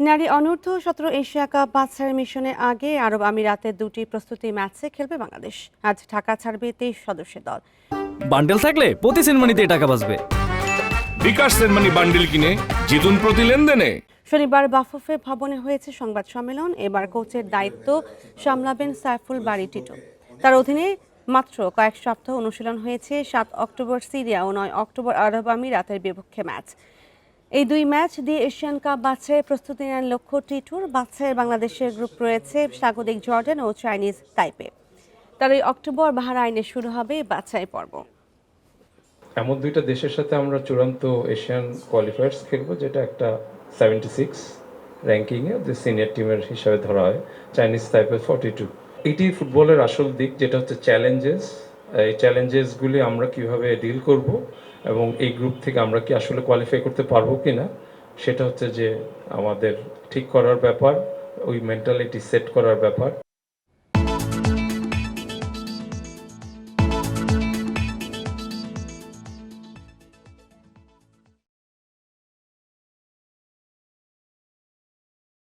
নারী অনূর্ধ্ব সতেরো এশিয়া কাপ বাছাইয়ের মিশনে আগে আরব আমিরাতের দুটি প্রস্তুতি ম্যাচে খেলবে বাংলাদেশ। আজ ঢাকা ছাড়বে তেইশ সদস্যের দল। বান্ডেল থাকলে প্রতি সেনমানিতে টাকা বাঁচবে। বিকাশ সেনমানি বান্ডিল কিনে জিতুন প্রতি লেনদেনে। শনিবার বাফুফে ভবনে হয়েছে সংবাদ সম্মেলন। এবার কোচের দায়িত্ব সামলাবেন সাইফুল বাড়ি টিটু। তার অধীনে মাত্র কয়েক সপ্তাহ অনুশীলন হয়েছে সাত অক্টোবর সিরিয়া ও নয় অক্টোবর আরব আমিরাতের বিপক্ষে ম্যাচ। এই দুই ম্যাচ দিয়ে এশিয়ান কাপ বাছাইয়ের প্রস্তুতি নেন লক্ষ্য টিটুর। বাছাইয়ের বাংলাদেশের গ্রুপ রয়েছে স্বাগতিক জর্ডান ও চাইনিজ তাইপে। তেরোই অক্টোবর বাহারাইনে শুরু হবে বাছাই পর্ব। এমন দুইটা দেশের সাথে আমরা চূড়ান্ত এশিয়ান কোয়ালিফায়ার্স খেলব, যেটা একটা সেভেন্টি সিক্স র্যাঙ্কিংয়ে যে সিনিয়র টিমের হিসাবে ধরা হয়, চাইনিজ টাইপের ফর্টি টু এটি ফুটবলের আসল দিক, যেটা হচ্ছে চ্যালেঞ্জেস এই চ্যালেঞ্জেসগুলি আমরা কীভাবে ডিল করব এবং এই গ্রুপ থেকে আমরা কি আসলে কোয়ালিফাই করতে পারব কি না সেটা হচ্ছে যে আমাদের ঠিক করার ব্যাপার, ওই মেন্টালিটি সেট করার ব্যাপার।